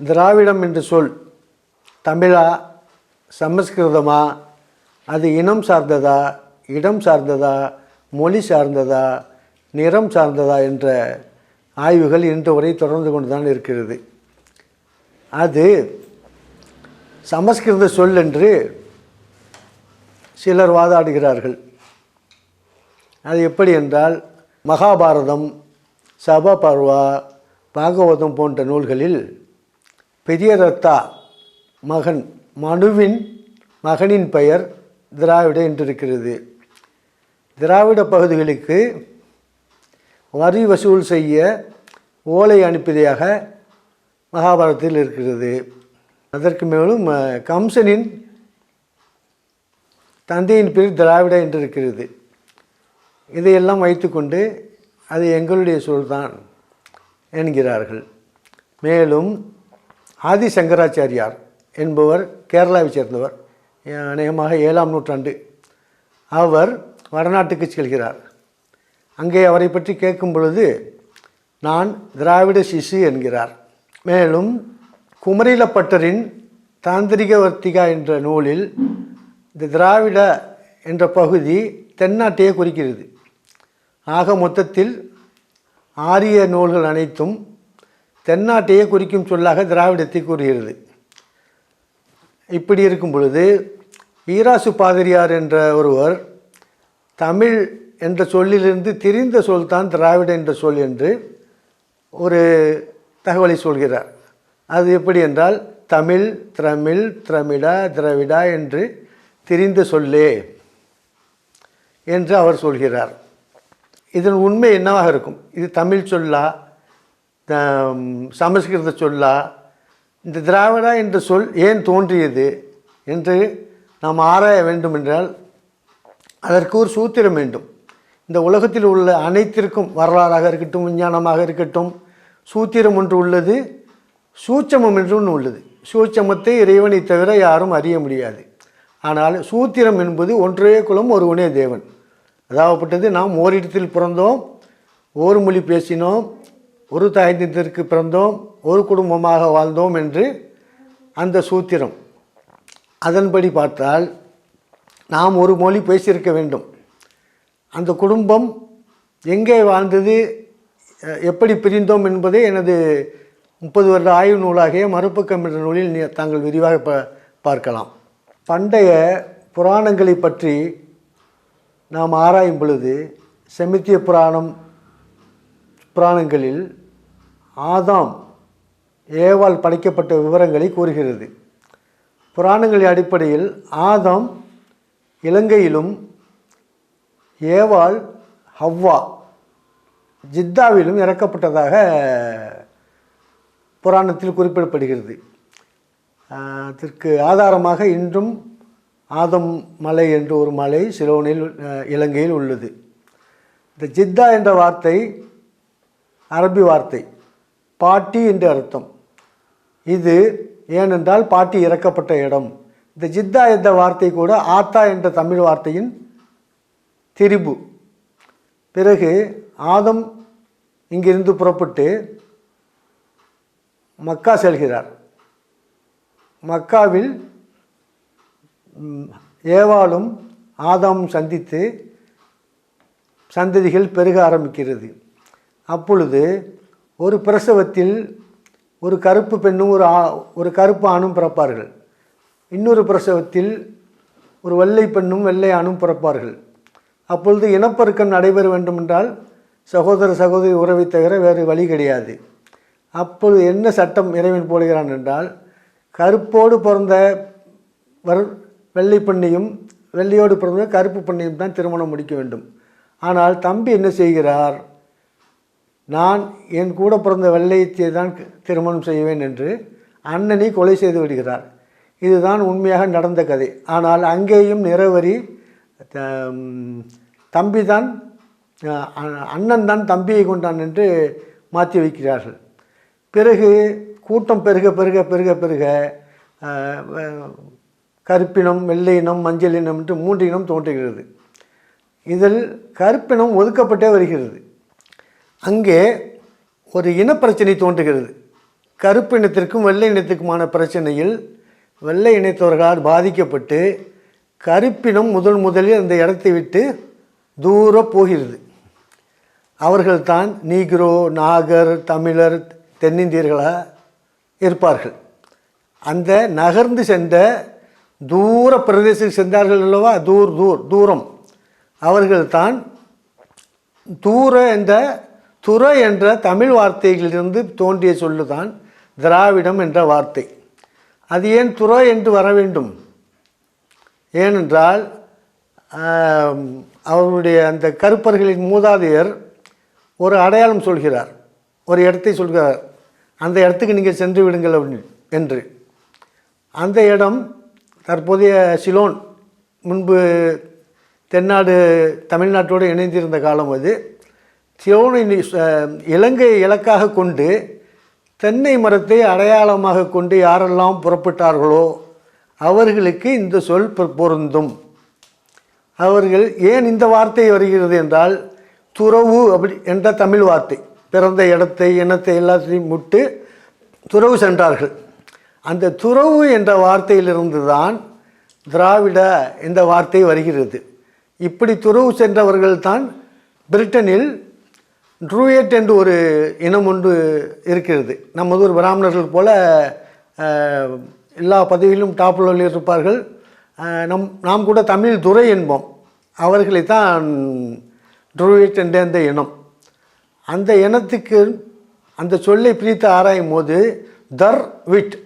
திராவிடம் என்று சொல். தமிழா சமஸ்கிருதமா? அது இனம் சார்ந்ததா? இடம் சார்ந்ததா? மொழி சார்ந்ததா? நிறம் சார்ந்ததா? என்ற ஆய்வுகள் இன்று வரை தொடர்ந்து கொண்டு தான் இருக்கிறது. அது சமஸ்கிருத சொல் என்று சிலர் வாதாடுகிறார்கள். அது எப்படி என்றால் மகாபாரதம் சபபர்வா பாகவதம் போன்ற நூல்களில் பெரியரத்தா மகன் மனுவின் மகனின் பெயர் திராவிட என்றிருக்கிறது. திராவிட பகுதிகளுக்கு வரி வசூல் செய்ய ஓலை அனுப்பியதாக மகாபாரதத்தில் இருக்கிறது. அதற்கு மேலும் கம்சனின் தந்தையின் பேர் திராவிட என்று இருக்கிறது இதையெல்லாம் வைத்துக்கொண்டு அது எங்களுடைய சொல்தான் என்கிறார்கள். மேலும் ஆதி சங்கராச்சாரியார் என்பவர் கேரளாவை சேர்ந்தவர் அநேகமாக ஏழாம் நூற்றாண்டு அவர் வடநாட்டுக்கு செல்கிறார். அங்கே அவரை பற்றி கேட்கும் பொழுது நான் திராவிட சிசு என்கிறார். மேலும் குமரிலப்பட்டரின் தாந்திரிக வர்த்திகா என்ற நூலில் இந்த திராவிட என்ற பகுதி தென்னாட்டையே குறிக்கிறது. ஆக மொத்தத்தில் ஆரிய நூல்கள் அனைத்தும் தென்னாட்டையே குறிக்கும் சொல்லாக திராவிடத்தை கூறுகிறது. இப்படி இருக்கும் பொழுது ஈராசு பாதிரியார் என்ற ஒருவர் தமிழ் என்ற சொல்லிலிருந்து திரிந்த சொல் தான் திராவிட என்ற சொல் என்று ஒரு தகவலை சொல்கிறார். அது எப்படி என்றால் தமிழ் திரமிழ் திரமிடா திராவிடா என்று திரிந்த சொல்லே என்று அவர் சொல்கிறார். இதன் உண்மை என்னவாக இருக்கும்? இது தமிழ் சொல்லா சமஸ்கிருத சொல்லா இந்த திராவிடா என்ற சொல் ஏன் தோன்றியது என்று நாம் ஆராய வேண்டும் என்றால் அதற்கு ஒரு சூத்திரம் வேண்டும். இந்த உலகத்தில் உள்ள அனைத்திற்கும் வரலாறாக இருக்கட்டும் விஞ்ஞானமாக இருக்கட்டும் சூத்திரம் ஒன்று உள்ளது சூட்சமம் என்று ஒன்று உள்ளது. சூட்சமத்தை இறைவனை தவிர யாரும் அறிய முடியாது. ஆனால் சூத்திரம் என்பது ஒன்றே குலம் ஒருவனே தேவன். அதாவப்பட்டது நாம் ஓரிடத்தில் பிறந்தோம் ஓர் மொழி பேசினோம் ஒரு தாயத்திற்கு பிறந்தோம் ஒரு குடும்பமாக வாழ்ந்தோம் என்று அந்த சூத்திரம். அதன்படி பார்த்தால் நாம் ஒரு மொழி பேசியிருக்க வேண்டும். அந்த குடும்பம் எங்கே வாழ்ந்தது எப்படி பிரிந்தோம் என்பதை எனது முப்பது வருட ஆய்வு நூலாகிய மறுபக்கம் என்ற நூலில் தாங்கள் விரிவாக ப பார்க்கலாம். பண்டைய புராணங்களை பற்றி நாம் ஆராயும் பொழுது செமித்திய புராணம் புராணங்களில் ஆதாம் ஏவால் படைக்கப்பட்ட விவரங்களை கூறுகிறது. புராணங்களின் அடிப்படையில் ஆதாம் இலங்கையிலும் ஏவாள் ஹவ்வா ஜித்தாவிலும் இறக்கப்பட்டதாக புராணத்தில் குறிப்பிடப்படுகிறது. அதற்கு ஆதாரமாக இன்றும் ஆதம் மலை என்று ஒரு மலை சிலோனில் இலங்கையில் உள்ளது. இந்த ஜித்தா என்ற வார்த்தை அரபி வார்த்தை. பாட்டி என்று அர்த்தம். இது ஏனென்றால் பாட்டி இறக்கப்பட்ட இடம். இந்த ஜித்தா என்ற வார்த்தை கூட ஆத்தா என்ற தமிழ் வார்த்தையின் திரிபு. பிறகு ஆதம் இங்கிருந்து புறப்பட்டு மக்கா செல்கிறார். மக்காவில் ஏவாளும் ஆதாமும் சந்தித்து சந்ததிகள் பெருக ஆரம்பிக்கிறது. அப்பொழுது ஒரு பிரசவத்தில் ஒரு கருப்பு பெண்ணும் ஒரு ஆ ஒரு கருப்பு ஆணும் பிறப்பார்கள். இன்னொரு பிரசவத்தில் ஒரு வெள்ளை பெண்ணும் வெள்ளை ஆணும் பிறப்பார்கள். அப்பொழுது இனப்பெருக்கம் நடைபெற வேண்டுமென்றால் சகோதர சகோதரி உறவை தவிர வேறு வழி கிடையாது. அப்பொழுது என்ன சட்டம் இறைவன் போடுகிறான் என்றால் கருப்போடு பிறந்த வர் வெள்ளை பெண்ணையும் வெள்ளையோடு பிறந்த கருப்பு பெண்ணையும் தான் திருமணம் முடிக்க வேண்டும். ஆனால் தம்பி என்ன செய்கிறார்? நான் என் கூட பிறந்த வெள்ளையத்தை தான் திருமணம் செய்வேன் என்று அண்ணனை கொலை செய்து விடுகிறார். இதுதான் உண்மையாக நடந்த கதை. ஆனால் அங்கேயும் நிறவரி தம்பி தான் அண்ணன் தான் தம்பியை கொண்டான் என்று மாற்றி வைக்கிறார்கள். பிறகு கூட்டம் பெருக பெருக பெருக பெருக கருப்பினம் வெள்ளை இனம் மஞ்சள் இனம் என்று மூன்று இனம் தோன்றுகிறது. இதில் கருப்பினம் ஒதுக்கப்பட்டே வருகிறது. அங்கே ஒரு இனப்பிரச்சனை தோன்றுகிறது. கருப்பு இனத்திற்கும் வெள்ளை இனத்திற்குமான பிரச்சனையில் வெள்ளை இனத்தவர்களால் பாதிக்கப்பட்டு கருப்பினம் முதல் முதலில் அந்த இடத்தை விட்டு தூர போகிறது. அவர்கள்தான் நீக்ரோ நாகர் தமிழர் தென்னிந்தியர்களாக இருப்பார்கள். அந்த நகர்ந்து சென்ற தூர பிரதேசத்துக்கு சென்றார்கள் அல்லவா? தூர் தூர் தூரம். அவர்கள்தான் தூர என்ற துறை என்ற தமிழ் வார்த்தைகளிலிருந்து தோன்றிய சொல்லுதான் திராவிடம் என்ற வார்த்தை. அது ஏன் துறை என்று வர வேண்டும்? ஏனென்றால் அவருடைய அந்த கருப்பர்களின் மூதாதையர் ஒரு அடையாளம் சொல்கிறார். ஒரு இடத்தை சொல்கிறார். அந்த இடத்துக்கு நீங்கள் சென்று விடுங்கள் என்று. அந்த இடம் தற்போதைய சிலோன் முன்பு தென்னாடு தமிழ்நாட்டோடு இணைந்திருந்த காலம் அது. சிலோனை இலங்கையை இலக்காக கொண்டு தென்னை மரத்தை அடையாளமாக கொண்டு யாரெல்லாம் புறப்பட்டார்களோ அவர்களுக்கு இந்த சொல் பொருந்தும். அவர்கள் ஏன் இந்த வார்த்தை வருகிறது என்றால் துறவு அப்படி என்ற தமிழ் வார்த்தை. பிறந்த இடத்தை இனத்தை எல்லாத்தையும் முட்டு துறவு சென்றார்கள். அந்த துறவு என்ற வார்த்தையிலிருந்து தான் திராவிட என்ற வார்த்தை வருகிறது. இப்படி துறவு சென்றவர்கள்தான் பிரிட்டனில் ட்ரூயட் என்று ஒரு இனம் ஒன்று இருக்கிறது. நமது ஒரு பிராமணர்கள் போல் எல்லா பதவியிலும் டாப்பில் இருப்பார்கள். நம் நாம் கூட தமிழ் துறை என்போம். அவர்களைத்தான் ட்ரூயட் என்ற அந்த இனம். அந்த இனத்துக்கு அந்த சொல்லை பிரித்து ஆராயும் போது தர் விட்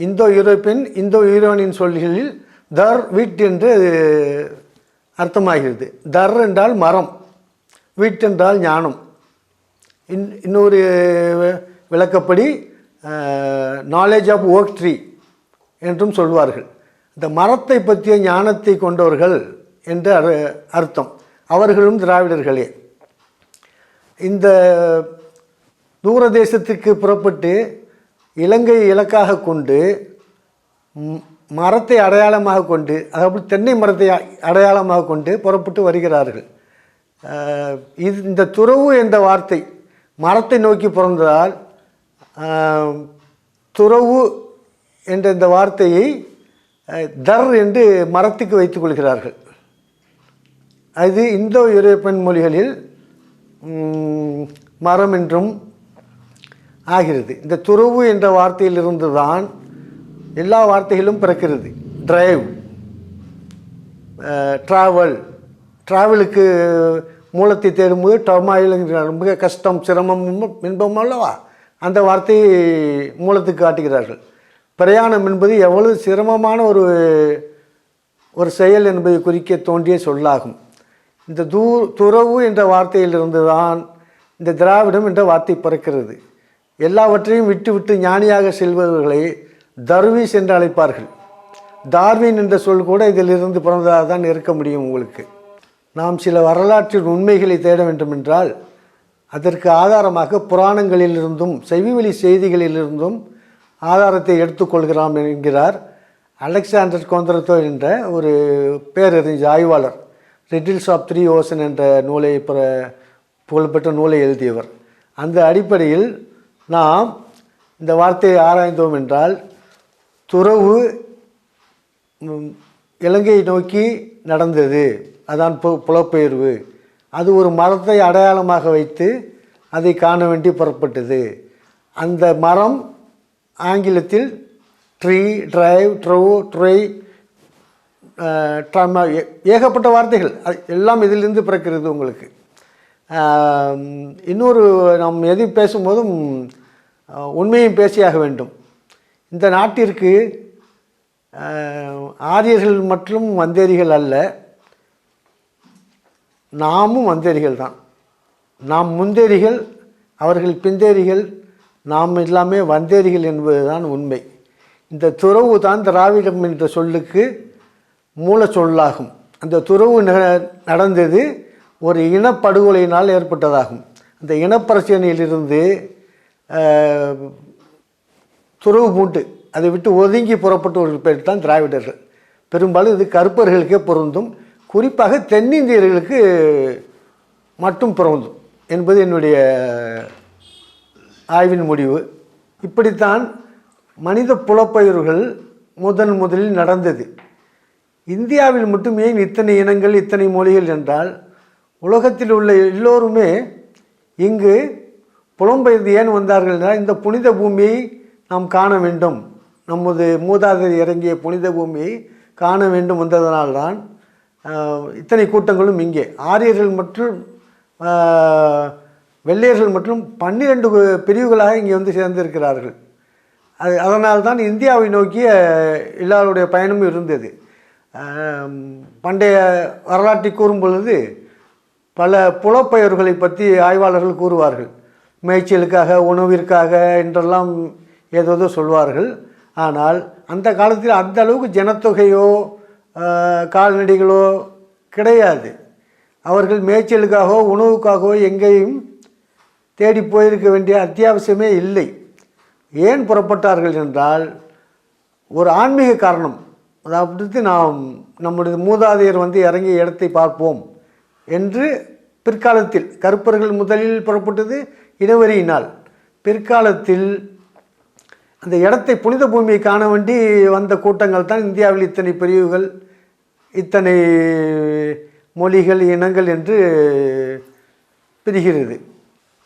இந்தோ யூரோப்பியன் இந்தோ யூரோனின் சொல்களில் தர் விட் என்று அர்த்தமாகிறது. தர் என்றால் மரம் விட் என்றால் ஞானம். இன் இன்னொரு விளக்கப்படி நாலேஜ் ஆஃப் ஓக் ட்ரீ என்றும் சொல்வார்கள். இந்த மரத்தை பற்றிய ஞானத்தை கொண்டவர்கள் என்று அரு- அர்த்தம். அவர்களும் திராவிடர்களே. இந்த தூரதேசத்துக்கு புறப்பட்டு இலங்கை இலக்காக கொண்டு மரத்தை அடையாளமாக கொண்டு அதாவது தென்னை மரத்தை அடையாளமாக கொண்டு புறப்பட்டு வருகிறார்கள். இது இந்த துறவு என்ற வார்த்தை மரத்தை நோக்கி பிறந்ததால் துறவு என்ற இந்த வார்த்தையை தர் என்று மரத்துக்கு வைத்துக் கொள்கிறார்கள். அது இந்தோ யூரோப்பியன் மொழிகளில் மரம் என்றும் ஆகிறது. இந்த துறவு என்ற வார்த்தையிலிருந்து தான் எல்லா வார்த்தைகளும் பிறக்கிறது. டிரைவ் ட்ராவல் ட்ராவலுக்கு மூலத்தை தேடும்போது டொமாயில் மிக கஷ்டம் சிரமம் இன்பம் இன்பம் அல்லவா? அந்த வார்த்தையை மூலத்துக்கு காட்டுகிறார்கள். பிரயாணம் என்பது எவ்வளவு சிரமமான ஒரு ஒரு செயல் என்பதை குறிக்க தோன்றிய சொல்லாகும். இந்த தூ துறவு என்ற வார்த்தையிலிருந்து தான் இந்த திராவிடம் என்ற வார்த்தை பிறக்கிறது. எல்லாவற்றையும் விட்டுவிட்டு ஞானியாக செல்பவர்களை தர்வீஸ் என்று அழைப்பார்கள். டார்வின் என்ற சொல் கூட இதிலிருந்து பிறந்ததாக தான் இருக்க முடியும் உங்களுக்கு. நாம் சில வரலாற்றின் உண்மைகளை தேட வேண்டுமென்றால் அதற்கு ஆதாரமாக புராணங்களிலிருந்தும் செவிவெளி செய்திகளிலிருந்தும் ஆதாரத்தை எடுத்துக்கொள்கிறோம் என்கிறார் அலெக்சாண்டர் கோந்தரத்தோ என்ற ஒரு பேரறிஞர் ஆய்வாளர் ரிட்டில்ஸ் ஆஃப் த்ரீ ஓசன் என்ற நூலை பிற புகழ்பெற்ற நூலை எழுதியவர். அந்த அடிப்படையில் நாம் இந்த வார்த்தையை ஆராய்ந்தோம் என்றால் துறவு இலங்கையை நோக்கி நடந்தது. அதான் பு புலப்பெயர்வு. அது ஒரு மரத்தை அடையாளமாக வைத்து அதை காண வேண்டி புறப்பட்டது. அந்த மரம் ஆங்கிலத்தில் ட்ரீ ட்ரைவ் ட்ரோ ட்ரை ட்ரம ஏ- ஏகப்பட்ட வார்த்தைகள். அது எல்லாம் இதிலிருந்து பிறக்கிறது உங்களுக்கு. இன்னொரு நாம் எது பேசும்போதும் உண்மையும் பேசியாக வேண்டும். இந்த நாட்டிற்கு ஆரியர்கள் மற்றும் வந்தேரிகள் அல்ல. நாமும் வந்தேரிகள் தான். நாம் முந்தேரிகள் அவர்கள் பிந்தேரிகள் நாம் எல்லாமே வந்தேரிகள் என்பதுதான் உண்மை. இந்த துறவு தான் திராவிடம் என்ற சொல்லுக்கு மூல சொல்லாகும். அந்த துறவு ந- நடந்தது ஒரு இனப்படுகொலையினால் ஏற்பட்டதாகும். அந்த இனப்பிரச்சனையிலிருந்து துறவு பூண்டு அதை விட்டு ஒதுங்கி புறப்பட்டவர்கள் பேர் தான் திராவிடர்கள். பெரும்பாலும் இது கருப்பர்களுக்கே பொருந்தும். குறிப்பாக தென்னிந்தியர்களுக்கு மட்டும் பிறந்தும் என்பது என்னுடைய ஆய்வின் முடிவு. இப்படித்தான் மனித புலப்பயிர்கள் முதன் முதலில் நடந்தது. இந்தியாவில் மட்டும் ஏன் இத்தனை இனங்கள் இத்தனை மொழிகள் என்றால் உலகத்தில் உள்ள எல்லோருமே இங்கு புலம்பெயர்ந்து ஏன் வந்தார்கள் என்றால் இந்த புனித பூமியை நாம் காண வேண்டும். நமது மூதாதையர் இறங்கிய புனித பூமியை காண வேண்டும் வந்ததனால்தான் இத்தனை கூட்டங்களும் இங்கே. ஆரியர்கள் மற்றும் வெள்ளையர்கள் மற்றும் பன்னிரெண்டு பிரிவுகளாக இங்கே வந்து சேர்ந்திருக்கிறார்கள். அது அதனால்தான் இந்தியாவை நோக்கிய எல்லாருடைய பயணமும் இருந்தது. பண்டைய வரலாற்றை கூறும் பொழுது பல புலப்பெயர்களை பற்றி ஆய்வாளர்கள் கூறுவார்கள். மேய்ச்சலுக்காக உணவிற்காக என்றெல்லாம் ஏதோ சொல்வார்கள். ஆனால் அந்த காலத்தில் அந்த அளவுக்கு ஜனத்தொகையோ கால்நடைகளோ கிடையாது. அவர்கள் மேய்ச்சலுக்காகவோ உணவுக்காகவோ எங்கேயும் தேடி போயிருக்க வேண்டிய அத்தியாவசியமே இல்லை. ஏன் புறப்பட்டார்கள் என்றால் ஒரு ஆன்மீக காரணம். அதாவது நாம் நம்முடைய மூதாதையர் வந்து இறங்கிய இடத்தை பார்ப்போம் என்று பிற்காலத்தில் கருப்பர்கள் முதலில் புறப்பட்டது இனவரியினால் பிற்காலத்தில் அந்த இடத்தை புனித பூமியை காண வேண்டி வந்த கூட்டங்கள் தான் இந்தியாவில் இத்தனை பிரிவுகள் இத்தனை மொழிகள் இனங்கள் என்று பிரிகிறது.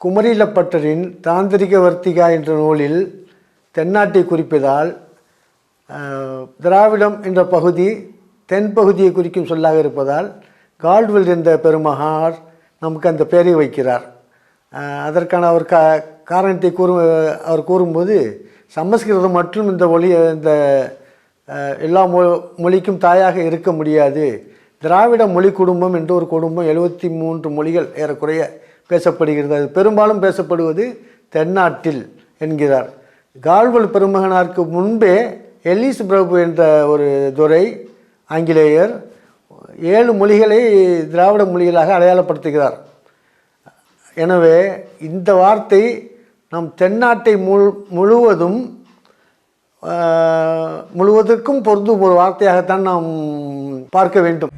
குமரிலப்பட்டரின் தாந்திரிக வர்த்திகா என்ற நூலில் தென்னாட்டை குறிப்பதால் திராவிடம் என்ற பகுதி தென்பகுதியை குறிக்கும் சொல்லாக இருப்பதால் கால்டுவெல் என்ற பெருமகார் நமக்கு அந்த பெயரை வைக்கிறார். அதற்கான அவர் கா காரணத்தை கூறும் அவர் கூறும்போது சமஸ்கிருதம் மற்றும் இந்த ஒளி இந்த எல்லா மொ மொழிக்கும் தாயாக இருக்க முடியாது. திராவிட மொழி குடும்பம் என்று ஒரு குடும்பம் எழுபத்தி மூன்று மொழிகள் ஏறக்குறைய பேசப்படுகிறது. அது பெரும்பாலும் பேசப்படுவது தென்னாட்டில் என்கிறார். கால்வல் பெருமகனாருக்கு முன்பே எலிஸ் பிரபு என்ற ஒரு துறை ஆங்கிலேயர் ஏழு மொழிகளை திராவிட மொழிகளாக அடையாளப்படுத்துகிறார். எனவே இந்த வார்த்தை நம் தென்னாட்டை முழு முழுவதும் முழுவதற்கும் பொருந்தும் ஒரு வார்த்தையாகத்தான் நாம் பார்க்க வேண்டும்.